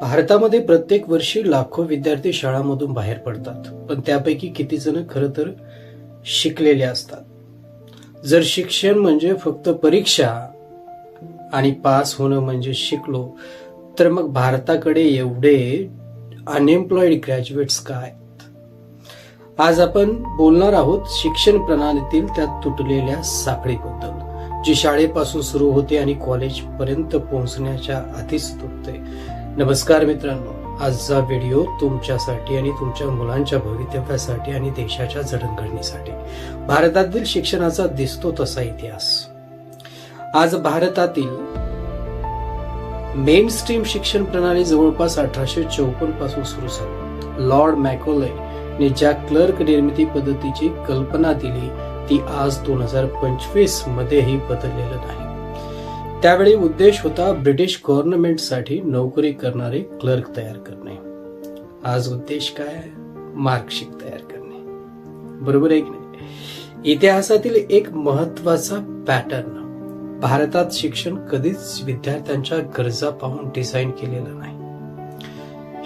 भारतामध्ये प्रत्येक वर्षी लाखो विद्यार्थी शाळांमधून बाहेर पडतात. पण त्यापैकी किती जण खरं तर शिकलेले असतात? जर शिक्षण म्हणजे फक्त परीक्षा आणि पास होणं म्हणजे शिकलो तर मग भारताकडे एवढे अनएम्प्लॉईड ग्रॅज्युएट्स काय आज आपण बोलणार आहोत शिक्षण प्रणालीतील त्या तुटलेल्या साखळीबद्दल जी शाळेपासून सुरू होते आणि कॉलेजपर्यंत पोहोचण्याच्या आधीच तुटते. नमस्कार मित्रांनो आजचा व्हिडिओ तुमच्यासाठी आणि तुमच्या मुलांच्या भवितव्यासाठी आणि देशाच्या जडणघडणीसाठी. भारतातील शिक्षणाचा दिसतो तसा इतिहास. आज भारतातील मेन स्ट्रीम शिक्षण प्रणाली जवळपास अठराशे चौपन्नपासून सुरू झाली. लॉर्ड मॅकोले ने ज्या क्लर्क निर्मिती पद्धतीची कल्पना दिली ती आज दोन हजार पंचवीस मध्येही बदललेलं नाही. त्यावेळी उद्देश होता ब्रिटिश गव्हर्नमेंटसाठी नोकरी करणारे क्लर्क तयार करणे. आज उद्देश काय? आहे मार्कशीट तयार करणे. बरोबर आहे की नाही? इतिहासातील एक महत्त्वाचा पॅटर्न. भारतात शिक्षण कधीच विद्यार्थ्यांच्या गरजा पाहून डिझाईन केलेलं नाही.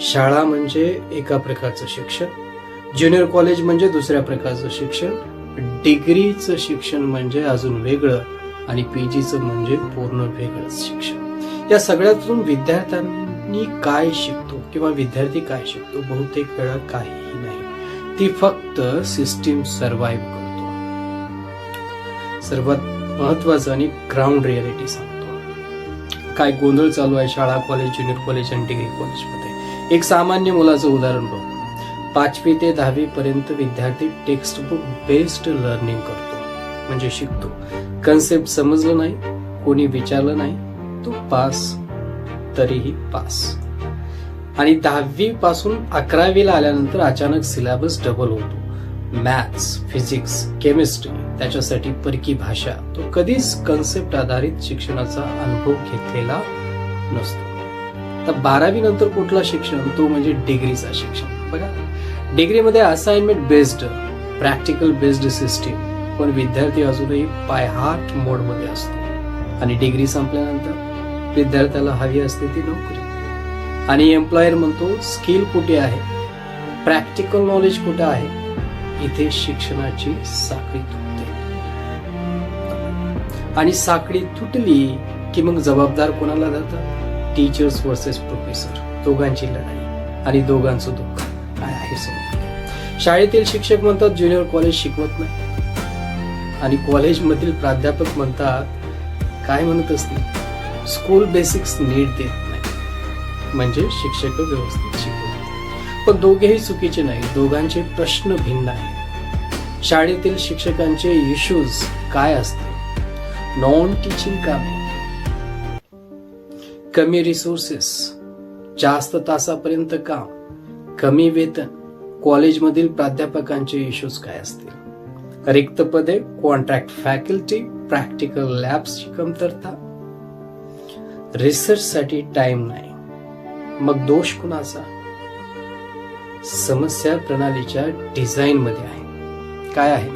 शाळा म्हणजे एका प्रकारचं शिक्षण ज्युनियर कॉलेज म्हणजे दुसऱ्या प्रकारचं शिक्षण डिग्रीचं शिक्षण म्हणजे अजून वेगळं. आणि पी जीचं म्हणजे पूर्ण वेगळंच शिक्षण. या सगळ्यातून विद्यार्थ्यांनी काय शिकतो किंवा विद्यार्थी काय शिकतो बहुतेक वेळा काहीही नाही. ती फक्त सिस्टीम सर्व्हाइव्ह करतो. सर्वात महत्वाचं आणि ग्राउंड रियालिटी सांगतो. काय गोंधळ चालू आहे शाळा कॉलेज ज्युनियर कॉलेज आणि डिग्री कॉलेजमध्ये एक सामान्य मुलाचं उदाहरण बघू. पाचवी ते दहावी पर्यंत विद्यार्थी टेक्स्ट बुक बेस्ड लर्निंग करतो. म्हणजे शिकतो. कन्सेप्ट समजलं नाही कोणी विचारलं नाही तू पास तरीही पास. आणि दहावी पासून अकरावीला आल्यानंतर अचानक सिलेबस डबल होतो. मॅथ्स फिजिक्स केमिस्ट्री त्याच्यासाठी परकी भाषा. तो कधीच कन्सेप्ट आधारित शिक्षणाचा अनुभव घेतलेला नसतो. तर बारावी नंतर कुठला शिक्षण? तो म्हणजे डिग्रीचा शिक्षण. बघा डिग्रीमध्ये assignment based practical based system पण विद्यार्थी अजूनही पायहाट मोडमध्ये असतो. आणि डिग्री संपल्यानंतर विद्यार्थ्याला हवी असते ती नोकरी. आणि एम्प्लॉयर म्हणतो स्किल कुठे आहे? प्रॅक्टिकल नॉलेज कुठे आहे? इथे शिक्षणाची साखळी तुटते. आणि साखळी तुटली की मग जबाबदार कोणाला जातात टीचर्स वर्सेस प्रोफेसर दोघांची लढाई. आणि दोघांचं दुःख. काय आहे समजून शाळेतील शिक्षक म्हणतात ज्युनियर कॉलेज शिकवत नाही. आणि कॉलेजमधील प्राध्यापक म्हणतात काय म्हणत असतील? स्कूल बेसिक्स नीट देत नाही. म्हणजे शिक्षक व्यवस्थित शिकवत पण दोघेही चुकीचे नाही. दोघांचे प्रश्न भिन्न आहेत. शाळेतील शिक्षकांचे इश्यूज काय असते नॉन टीचिंग कामे कमी रिसोर्सेस जास्त तासापर्यंत काम कमी वेतन कॉलेजमधील प्राध्यापकांचे इश्यूज काय असतील? रिक्त पदे कॉन्ट्रॅक्ट फॅकल्टी प्रॅक्टिकल लॅब्सची कमतरता. रिसर्चसाठी टाइम नाही. मग दोष कुणाचा? समस्या प्रणालीच्या डिझाईन मध्ये आहे. काय आहे?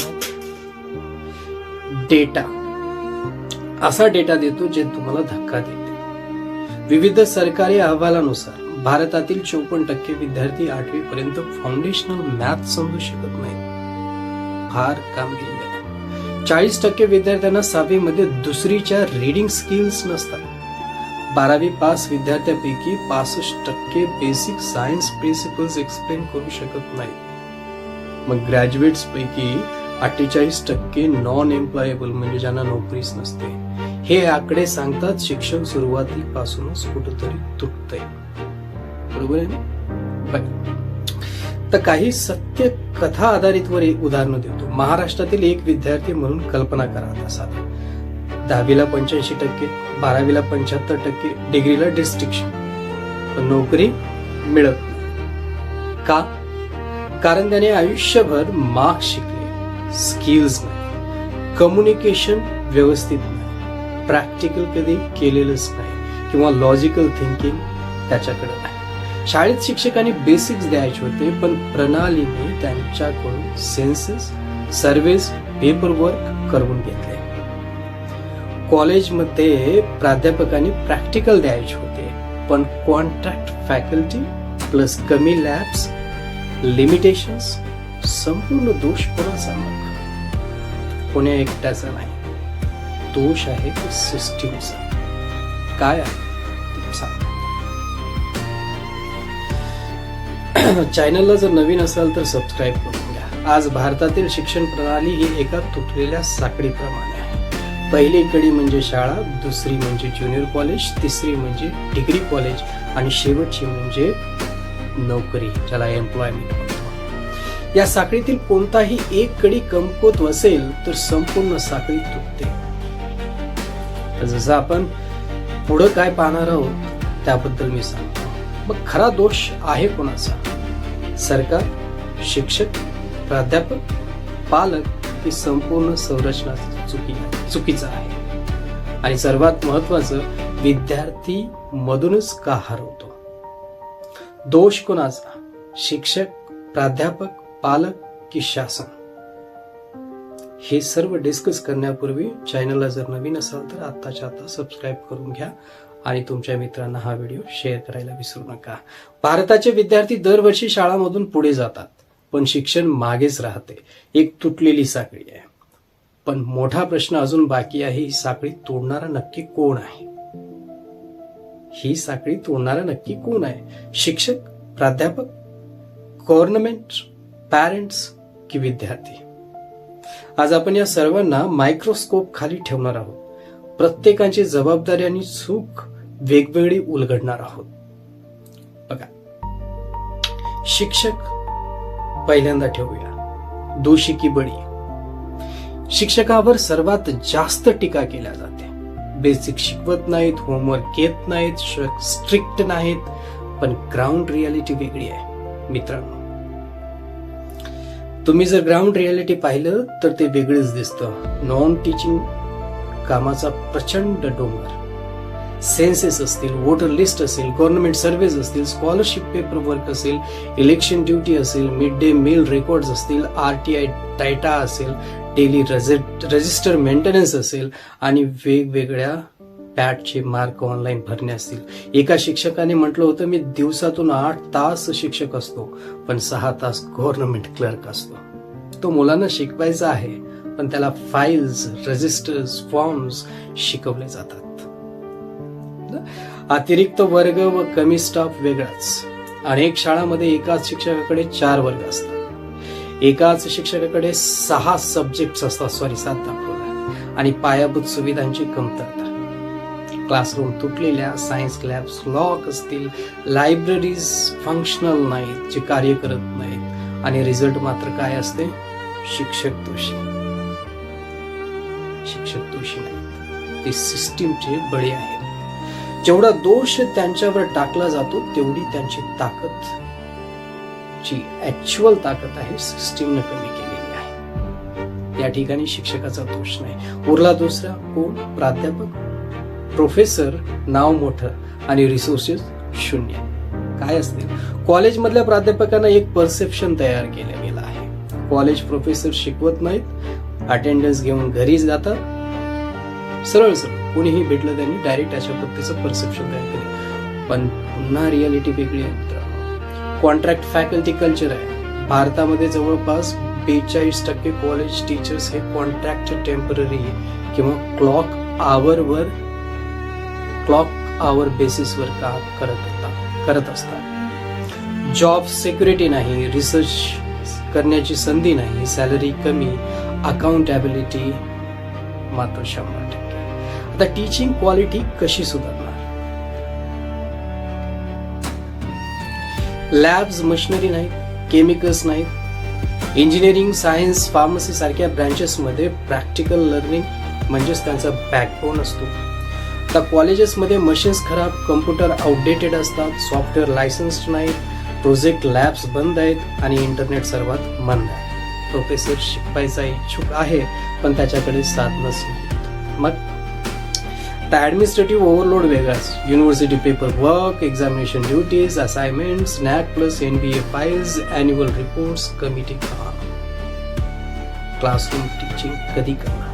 डेटा असा डेटा देतो जे तुम्हाला धक्का देते. विविध सरकारी अहवालानुसार भारतातील चौपन्न टक्के विद्यार्थी आठवी पर्यंत फाउंडेशनल मॅथ समजू शकत नाही फार काम आहे. चाळीस टक्के विद्यार्थ्यांना सहावीमध्ये दुसरीच्या रिडिंग स्किल्स नसतात. बारावी पास विद्यार्थ्यापैकी पासष्ट टक्के बेसिक सायन्स प्रिन्सिपल्स एक्सप्लेन करू शकत नाही मग ग्रॅज्युएट्स पैकी अठ्ठेचाळीस टक्के नॉन एम्प्लॉयबल म्हणजे ज्यांना नोकरीच नसते हे आकडे सांगतात शिक्षण सुरुवातीपासूनच कुठंतरी तुटतंय. बरोबर आहे ना? तर काही सत्य कथा आधारित वर एक उदाहरण देतो. महाराष्ट्रातील एक विद्यार्थी म्हणून कल्पना करा आता साधा. दहावीला पंच्याऐंशी टक्के बारावीला पंच्याहत्तर टक्के डिग्रीला डिस्ट्रिक्शन पण नोकरी मिळत नाही. का? कारण त्याने आयुष्यभर मार्क्स शिकले. स्किल्स नाही. कम्युनिकेशन व्यवस्थित नाही. प्रॅक्टिकल कधी केलेलंच नाही. किंवा लॉजिकल थिंकिंग त्याच्याकडे नाही. शाळेत शिक्षकांनी बेसिक्स द्यायचे होते पण प्रणालीने त्यांच्याकडून सेन्सेस सर्वेस पेपर वर्क करून घेतले. कॉलेजमध्ये प्राध्यापकांनी प्रॅक्टिकल द्यायचे होते पण कॉन्ट्रॅक्ट फॅकल्टी प्लस कमी लॅब्स लिमिटेशन्स संपूर्ण दोष कोणाचा कोण्या एकट्याचा नाही. दोष आहे सिस्टीमचा. काय आहे सांग. चॅनलला जर नवीन असाल तर सबस्क्राईब करून घ्या. आज भारतातील शिक्षण प्रणाली ही एका तुटलेल्या साखळीप्रमाणे आहे. पहिली कडी म्हणजे शाळा दुसरी म्हणजे ज्युनियर कॉलेज तिसरी म्हणजे डिग्री कॉलेज आणि शेवटची म्हणजे नोकरी ज्याला एम्प्लॉयमेंट म्हणतो. या साखळीतील कोणताही एक कडी कमकुवत असेल तर संपूर्ण साखळी तुटते. जसं आपण पुढं काय पाहणार आहोत त्याबद्दल मी सांगतो. मग खरा दोष आहे कोणाचा? सरकार शिक्षक प्राध्यापक पालक ही संपूर्ण संरचना चुकी चुकीचं आहे. आणि सर्वात महत्वाचं विद्यार्थी मधूनच का हरवतो? दोष कोणाचा? शिक्षक प्राध्यापक पालक की शासन? हे सर्व डिस्कस करण्यापूर्वी चॅनलला जर नवीन असाल तर आत्ताच्या आता सबस्क्राईब करून घ्या. आणि तुमच्या मित्रांना हा व्हिडिओ शेअर करायला विसरू नका. भारताचे विद्यार्थी दरवर्षी शाळांमधून पुढे जातात पण शिक्षण मागेच राहते. एक तुटलेली साखळी आहे. पण मोठा प्रश्न अजून बाकी आहे ही साखळी तोडणारा नक्की कोण आहे? ही साखळी तोडणारा नक्की कोण आहे? शिक्षक प्राध्यापक गव्हर्नमेंट पॅरेंट्स की विद्यार्थी? आज आपण या सर्वांना मायक्रोस्कोप खाली ठेवणार आहोत. प्रत्येकाची जबाबदारी आणि चूक वेगवेगळी उलगडणार आहोत. बघा. शिक्षक पहिल्यांदा ठेवूया. दोषी की बळी? शिक्षकावर सर्वात जास्त टीका केल्या जाते. बेसिक शिकवत नाहीत होमवर्क घेत नाहीत स्ट्रिक्ट नाहीत पण ग्राउंड रियालिटी वेगळी आहे मित्रांनो. तुम्ही जर ग्राउंड रियालिटी पाहिलं तर ते वेगळंच दिसतं. नॉन टीचिंग कामाचा प्रचंड डोंगर. सेन्सेस असतील वोटर लिस्ट असेल गव्हर्नमेंट सर्व्हेज असतील स्कॉलरशिप पेपर वर्क असेल इलेक्शन ड्युटी असेल मिड डे मील रेकॉर्ड असतील आर टी आय टायटा असेल डेली रजिस्टर मेंटेनन्स असेल आणि वेगवेगळ्या पॅटचे मार्क ऑनलाईन भरणे असतील. एका शिक्षकाने म्हटलं होतं मी दिवसातून आठ तास शिक्षक असतो पण सहा तास गव्हर्नमेंट क्लर्क असतो. तो मुलांना शिकवायचा आहे पण त्याला फाईल्स रजिस्टर्स फॉर्म्स शिकवले जातात. अतिरिक्त वर्ग व कमी स्टाफ वेगळाच. अनेक शाळांमध्ये एकाच शिक्षकाकडे चार वर्ग असतात. एकाच शिक्षकाकडे सहा सब्जेक्ट असतात. सॉरी सात दाखवला. आणि पायाभूत सुविधांची कमतरता. क्लासरूम तुटलेल्या सायन्स लॅब्स लॉक असतील लायब्ररीज फंक्शनल नाहीत जे कार्य करत नाहीत. आणि रिझल्ट मात्र काय असते? शिक्षक दोषी. शिक्षक दोषी नाहीत. ते सिस्टीमचे बळी आहेत. जेवढा दोष त्यांच्यावर टाकला जातो तेवढी त्यांची ताकद जी ऍक्च्युअल ताकद आहे सिस्टीमने कमी केलेली आहे. या ठिकाणी शिक्षकाचा दोष नाही. उरला दुसरा कोण? प्राध्यापक प्रोफेसर नाव मोठं आणि रिसोर्सेस शून्य. काय असतील? कॉलेजमधल्या प्राध्यापकांना एक परसेप्शन तयार केलं गेलं आहे. कॉलेज प्रोफेसर शिकवत नाहीत अटेंडन्स घेऊन घरी जातात. सरळ सरळ. कोणीही भेटलं त्यांनी डायरेक्ट अशा पद्धतीचं परसेप्शन तयार केलं. पण पुन्हा रियालिटी वेगळी आहे कॉन्ट्रॅक्ट फॅकल्टी कल्चर आहे. भारतामध्ये जवळपास बेचाळीस टक्के कॉलेज टीचर्स हे कॉन्ट्रॅक्ट टेंपररी किंवा क्लॉक आवरवर क्लॉक आवर बेसिसवर काम करत असतात करत असतात. जॉब सिक्युरिटी नाही रिसर्च करण्याची संधी नाही सॅलरी कमी अकाउंटेबिलिटी मात्र शंभर टक्के. आता टीचिंग क्वालिटी कशी सुधारणार? लॅब्स मशिनरी नाहीत केमिकल्स नाहीत. इंजिनिअरिंग सायन्स फार्मसी सारख्या ब्रँचेसमध्ये प्रॅक्टिकल लर्निंग म्हणजेच त्यांचा बॅकबोन असतो. आता कॉलेजेसमध्ये मशीन्स खराब कम्प्युटर आउटडेटेड असतात सॉफ्टवेअर लायसन्स्ड नाहीत प्रोजेक्ट लॅब्स बंद आहेत आणि इंटरनेट सर्वात मंद आहे. प्रोफेसर शिकवायचा इच्छुक आहे पण त्याच्याकडे साधनच नाही मग ऍडमिनिस्ट्रेटिव्ह ओव्हरलोड वेगळाच. University paper work examination duties assignment snack plus N B A files annual reports committee काम क्लासरूम टीचिंग कधी करणार?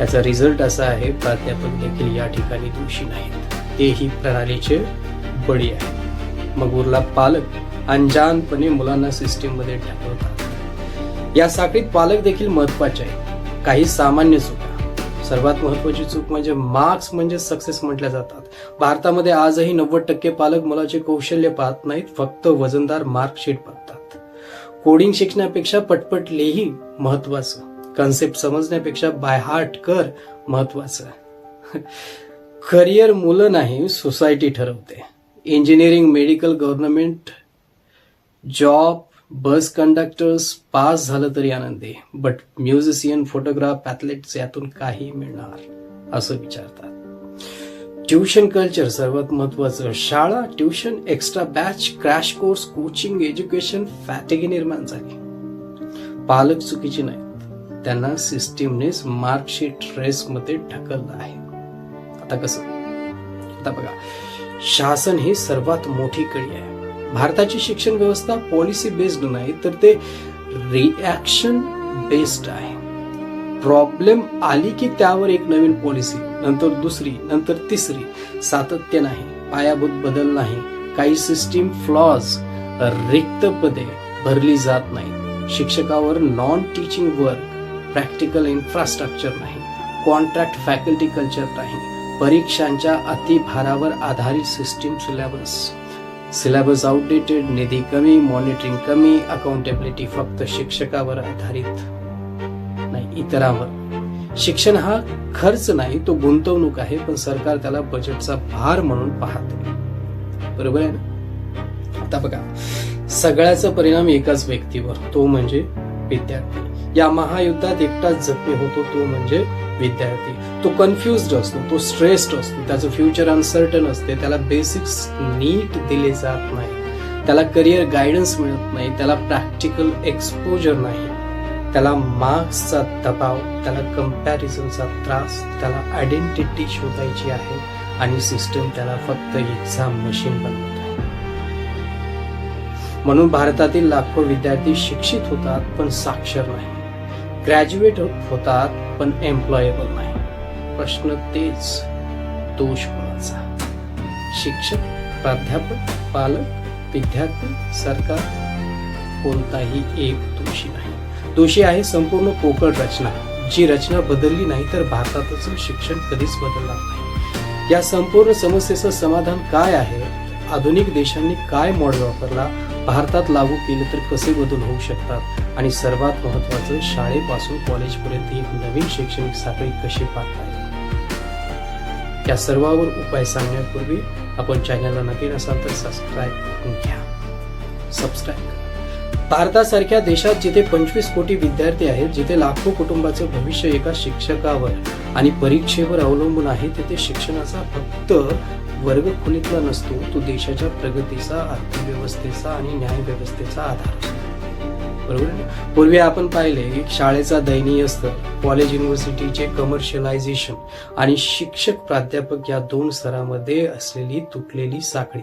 याचा रिझल्ट असा आहे प्राध्यापक देखील या ठिकाणी दोषी नाहीत. तेही प्रणालीचे बळी आहे मग उरला पालक अंजानपणे मुलांना सिस्टीममध्ये मध्ये या साखळीत पालक देखील महत्त्वाचे आहे काही सामान्य चुका. सर्वात महत्वाची चूक म्हणजे मार्क्स म्हणजे सक्सेस म्हटल्या जातात. भारतामध्ये आजही नव्वद टक्के पालक मुलाचे कौशल्य पाहत नाहीत फक्त वजनदार मार्कशीट बघतात. कोडिंग शिकण्यापेक्षा पटपट लिही महत्वाचं कन्सेप्ट समजण्यापेक्षा बाय हार्ट कर महत्वाचं करिअर मुलं नाही सोसायटी ठरवते. Engineering medical government job bus conductors pass झालं तरी आनंदी. बट म्युझिशियन फोटोग्राफ ॲथलेट्स यातून काही मिळणार असं विचारतात. ट्युशन कल्चर सर्वात महत्वाचं शाळा tuition extra batch crash course coaching education fatigue निर्माण झाली. पालक चुकीची नाहीत. त्यांना सिस्टीमनेच मार्कशीट रेसमध्ये ढकललं आहे. आता कसं? आता बघा. शासन ही सर्वात मोठी कळी आहे. भारताची शिक्षण व्यवस्था पॉलिसी बेस्ड नाही तर ते रिॲक्शन बेस्ड आहे. प्रॉब्लेम आली की त्यावर एक नवीन पॉलिसी नंतर दुसरी नंतर तिसरी. सातत्य नाही पायाभूत बदल नाही काही सिस्टीम फ्लॉज रिक्त पदे भरली जात नाही शिक्षकावर non teaching work practical infrastructure नाही कॉन्ट्रॅक्ट फॅकल्टी कल्चर नाही परीक्षांच्या अतिभारावर आधारित सिस्टीम सिलेबस सिलेबस आउटडेटेड निधी कमी मॉनिटरिंग कमी अकाउंटेबिलिटी फक्त शिक्षकावर आधारित नाही इतरांवर. शिक्षण हा खर्च नाही तो गुंतवणूक आहे पण सरकार त्याला बजेटचा भार म्हणून पाहते. बरोबर आहे ना? आता बघा सगळ्याचा परिणाम एकाच व्यक्तीवर तो म्हणजे विद्यार्थी. या महायुद्धात एकटाच जखमी होतो तो म्हणजे विद्यार्थी. तो कन्फ्युज्ड असतो तो स्ट्रेस्ड असतो त्याचं फ्युचर अनसर्टन असते त्याला बेसिक्स नीट दिले जात नाही. त्याला करिअर गायडन्स मिळत नाही त्याला प्रॅक्टिकल एक्सपोजर नाही. त्याला मार्क्सचा दबाव त्याला कम्पॅरिझनचा त्रास त्याला आयडेंटिटी शोधायची आहे आणि सिस्टम त्याला फक्त एक्झाम मशीन बनवत आहे. म्हणून भारतातील लाखो विद्यार्थी शिक्षित होतात पण साक्षर नाही. ग्रॅज्युएट होतात पण एम्प्लॉयबल नाही. प्रश्न तेच दोष कोणाचा? शिक्षक प्राध्यापक पालक विद्यार्थी सरकार कोणताही एक दोषी नाही. दोषी आहे संपूर्ण पोकळ रचना. जी रचना बदलली नाही तर भारतातचं शिक्षण कधीच बदलणार नाही. या संपूर्ण समस्येचं समाधान काय आहे? आधुनिक देशांनी काय मॉडेल वापरला? भारतात लागू केले तर कसे बदल होऊ शकतात? आणि सर्वात महत्वाचं शाळेपासून कॉलेजपर्यंत एक नवीन शैक्षणिक साखळी कशी पाहता या सर्वावर उपाय सांगण्यापूर्वी आपण चॅनलला नवीन असाल तर सबस्क्राईब करून घ्या. सबस्क्राईब भारतासारख्या देशात जिथे पंचवीस कोटी विद्यार्थी आहेत जिथे लाखो कुटुंबाचं भविष्य एका शिक्षकावर आणि परीक्षेवर अवलंबून आहे तिथे शिक्षणाचा फक्त वर्गखोलीतला नसतो तो देशाच्या प्रगतीचा अर्थव्यवस्थेचा आणि न्याय व्यवस्थेचा आधार असतो. बरोबर पूर्वी आपण पाहिले की शाळेचा दयनीय स्तर कॉलेज युनिव्हर्सिटीचे कमर्शियलायझेशन आणि शिक्षक प्राध्यापक या दोन स्तरामध्ये असलेली तुटलेली साखळी.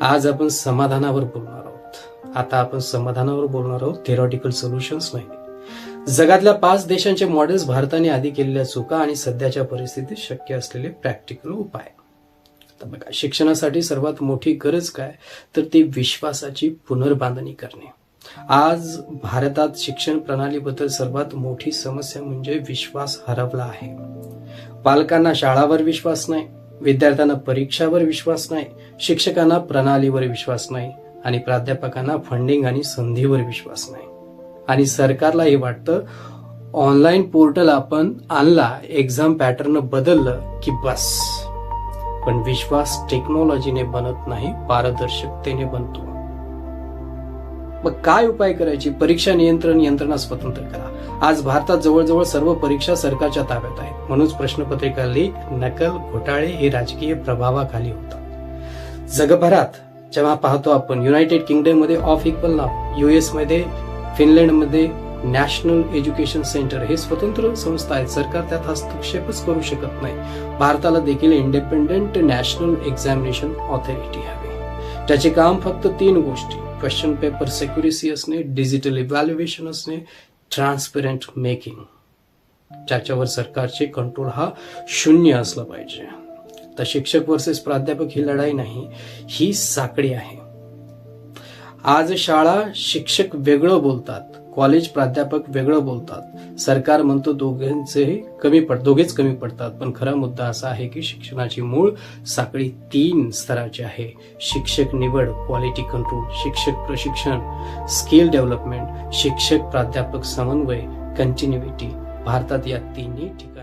आज आपण समाधानावर बोलणार आहोत. आता आपण समाधानावर बोलणार आहोत थेरॉटिकल सोल्युशन्स नाही जगातल्या पाच देशांचे मॉडेल्स भारताने आधी केलेल्या चुका आणि सध्याच्या परिस्थितीत शक्य असलेले प्रॅक्टिकल उपाय. तर बघा शिक्षणासाठी सर्वात मोठी गरज काय? तर ती विश्वासाची पुनर्बांधणी करणे. आज भारतात शिक्षण प्रणालीबद्दल सर्वात मोठी समस्या म्हणजे विश्वास हरवला आहे. पालकांना शाळावर विश्वास नाही विद्यार्थ्यांना परीक्षावर विश्वास नाही शिक्षकांना प्रणालीवर विश्वास नाही आणि प्राध्यापकांना फंडिंग आणि संधीवर विश्वास नाही. आणि सरकारला हे वाटतं ऑनलाईन पोर्टल आपण आणला एक्झाम पॅटर्न बदललं की बस. पण विश्वास टेक्नॉलॉजीने बनत नाही पारदर्शकतेने बनतो. मग काय उपाय करायची? परीक्षा नियंत्रण यंत्रणा स्वतंत्र करा. आज भारतात जवळजवळ सर्व परीक्षा सरकारच्या ताब्यात आहेत. म्हणूनच प्रश्नपत्रिका लीक नकल घोटाळे हे राजकीय प्रभावाखाली होतात. जगभरात जेव्हा पाहतो आपण युनायटेड किंगडममध्ये ऑफ इक्वल नाव युएसमध्ये फिनलंडमध्ये नॅशनल एज्युकेशन सेंटर हे स्वतंत्र संस्था आहेत. सरकार त्यात हस्तक्षेपच करू शकत नाही. भारताला देखील इंडिपेंडेंट नॅशनल एक्झामिनेशन ऑथॉरिटी हवी. त्याचे काम फक्त तीन गोष्टी. क्वेश्चन पेपर सेक्युरेसी असणे डिजिटल इव्हॅल्युएशन असणे ट्रान्सपेरंट मेकिंग ज्याच्यावर सरकारचे कंट्रोल हा शून्य असला पाहिजे. तर शिक्षक वर्सेस प्राध्यापक ही लढाई नाही ही साकडी आहे. आज शाळा शिक्षक वेगळं बोलतात. कॉलेज प्राध्यापक वेगळं बोलतात. सरकार म्हणतो दोघांचेही कमी पड दोघेच कमी पडतात. पण खरा मुद्दा असा आहे की शिक्षणाची मूळ साखळी तीन स्तराची आहे. शिक्षक निवड क्वालिटी कंट्रोल शिक्षक प्रशिक्षण स्किल डेव्हलपमेंट शिक्षक प्राध्यापक समन्वय कंटिन्युटी भारतात या तिन्ही ठिकाणी